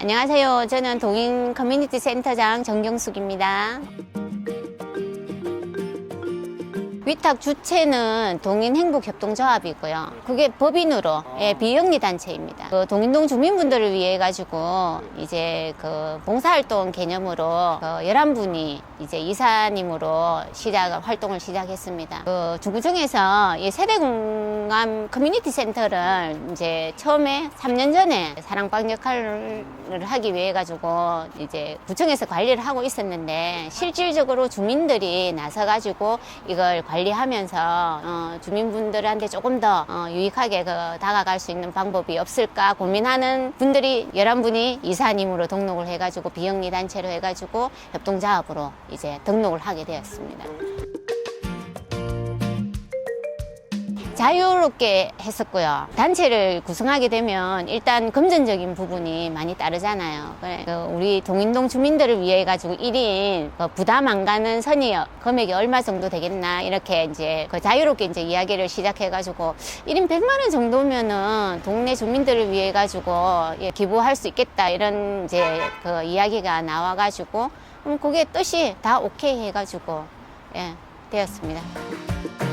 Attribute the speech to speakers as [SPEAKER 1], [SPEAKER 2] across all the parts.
[SPEAKER 1] 안녕하세요. 저는 동인 커뮤니티 센터장 정경숙입니다. 위탁 주체는 동인행복협동조합이고요. 그게 법인으로 예, 비영리 단체입니다. 그 동인동 주민분들을 위해 가지고 이제 그 봉사활동 개념으로 그 11분이 이제 이사님으로 시작 활동을 시작했습니다. 그 중구청에서 이 세대공감 커뮤니티 센터를 이제 처음에 3년 전에 사랑방 역할을 하기 위해 가지고 이제 구청에서 관리를 하고 있었는데 실질적으로 주민들이 나서 가지고 이걸 관리 하면서 어, 주민분들한테 조금 더 어, 유익하게 그 다가갈 수 있는 방법이 없을까 고민하는 분들이 11분이 이사님으로 등록을 해가지고 비영리 단체로 해가지고 협동자합으로 이제 등록을 하게 되었습니다. 자유롭게 했었고요. 단체를 구성하게 되면 일단 금전적인 부분이 많이 따르잖아요. 그 우리 동인동 주민들을 위해 가지고 1인 부담 안 가는 선의 금액이 얼마 정도 되겠나 이렇게 이제 그 자유롭게 이제 이야기를 시작해 가지고 1인 100만 원 정도면은 동네 주민들을 위해 가지고 예, 기부할 수 있겠다 이런 이제 그 이야기가 나와 가지고 그럼 그게 뜻이 다 오케이 해 가지고 예, 되었습니다.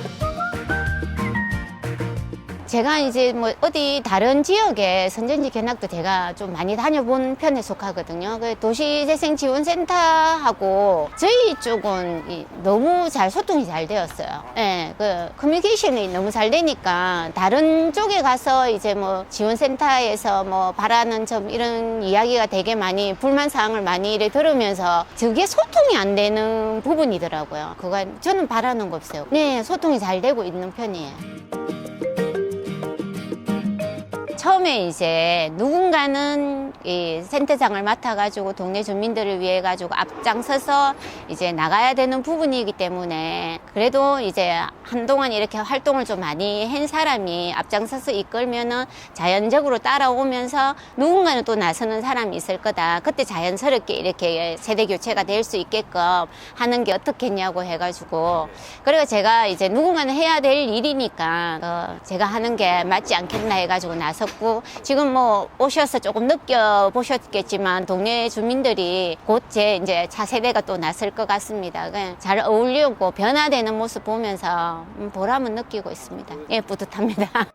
[SPEAKER 1] 제가 이제 뭐 어디 다른 지역에 선전지 견학도 제가 좀 많이 다녀본 편에 속하거든요. 그 도시재생지원센터하고 저희 쪽은 이 너무 잘 소통이 잘 되었어요. 예, 그 커뮤니케이션이 너무 잘 되니까 다른 쪽에 가서 이제 뭐 지원센터에서 뭐 바라는 점 이런 이야기가 되게 많이 불만 사항을 많이 이래 들으면서 저게 소통이 안 되는 부분이더라고요. 그거 저는 바라는 거 없어요. 네, 소통이 잘 되고 있는 편이에요. 처음에 이제 누군가는 이 센터장을 맡아가지고 동네 주민들을 위해 가지고 앞장서서 이제 나가야 되는 부분이기 때문에 그래도 이제 한동안 이렇게 활동을 좀 많이 한 사람이 앞장서서 이끌면은 자연적으로 따라오면서 누군가는 또 나서는 사람이 있을 거다. 그때 자연스럽게 이렇게 세대 교체가 될 수 있게끔 하는 게 어떻겠냐고 해가지고 그리고 제가 이제 누군가는 해야 될 일이니까 어, 제가 하는 게 맞지 않겠나 해가지고 나 섰고 지금 뭐 오셔서 조금 느껴 보셨겠지만 동네 주민들이 곧 제 이제 차세대가 또 나설 것 같습니다. 그냥 잘 어울리고 변화되는 모습 보면서 음, 보람은 느끼고 있습니다. 예, 뿌듯합니다.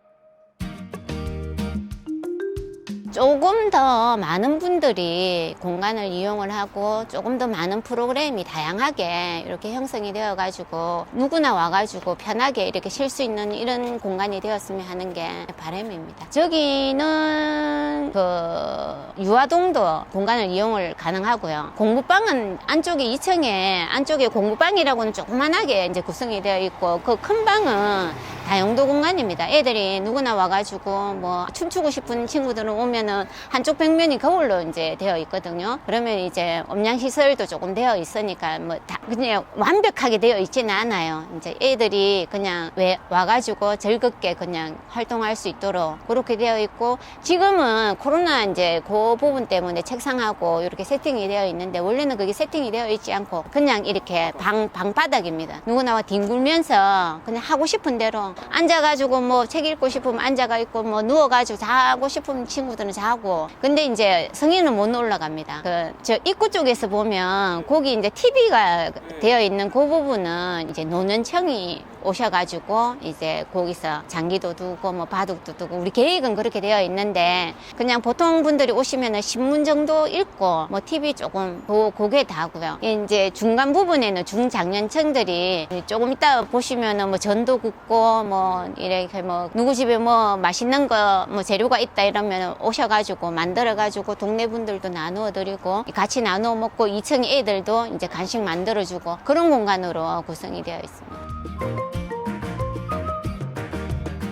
[SPEAKER 1] 조금 더 많은 분들이 공간을 이용을 하고 조금 더 많은 프로그램이 다양하게 이렇게 형성이 되어 가지고 누구나 와 가지고 편하게 이렇게 쉴 수 있는 이런 공간이 되었으면 하는 게 바람입니다. 저기는 그 유아동도 공간을 이용을 가능하고요. 공부방은 안쪽에 2층에 안쪽에 공부방이라고는 조그만하게 이제 구성이 되어 있고 그 큰 방은 다용도 공간입니다. 애들이 누구나 와가지고 뭐 춤추고 싶은 친구들은 오면은 한쪽 벽면이 거울로 이제 되어 있거든요. 그러면 이제 음량 시설도 조금 되어 있으니까 뭐 다 그냥 완벽하게 되어 있지는 않아요. 이제 애들이 그냥 왜 와가지고 즐겁게 그냥 활동할 수 있도록 그렇게 되어 있고 지금은 코로나 이제 그 부분 때문에 책상하고 이렇게 세팅이 되어 있는데 원래는 그게 세팅이 되어 있지 않고 그냥 이렇게 방 방바닥입니다. 누구나 뒹굴면서 그냥 하고 싶은 대로 앉아가지고 뭐 책 읽고 싶으면 앉아가 있고 뭐 누워가지고 자고 싶은 친구들은 자고 근데 이제 성인은 못 올라갑니다. 그 저 입구 쪽에서 보면 거기 이제 TV가 되어 있는 그 부분은 이제 노년청이 오셔가지고 이제 거기서 장기도 두고 뭐 바둑도 두고 우리 계획은 그렇게 되어 있는데 그냥 보통 분들이 오시면은 신문 정도 읽고 뭐 TV 조금 보고 그게 다고요. 이제 중간 부분에는 중장년층들이 조금 이따 보시면은 뭐 전도 굽고 뭐 이렇게 뭐 누구 집에 뭐 맛있는 거 뭐 재료가 있다 이러면 오셔가지고 만들어가지고 동네 분들도 나누어 드리고 같이 나누어 먹고 2층 애들도 이제 간식 만들어주고 그런 공간으로 구성이 되어 있습니다.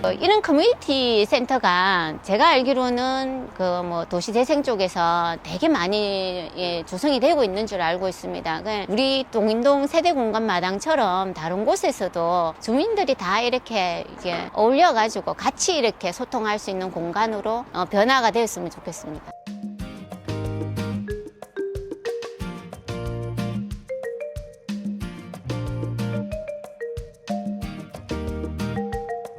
[SPEAKER 1] 어, 이런 커뮤니티 센터가 제가 알기로는 그 뭐 도시 재생 쪽에서 되게 많이 예, 조성이 되고 있는 줄 알고 있습니다. 그 우리 동인동 세대 공간 마당처럼 다른 곳에서도 주민들이 다 이렇게 어울려가지고 같이 이렇게 소통할 수 있는 공간으로 어, 변화가 되었으면 좋겠습니다.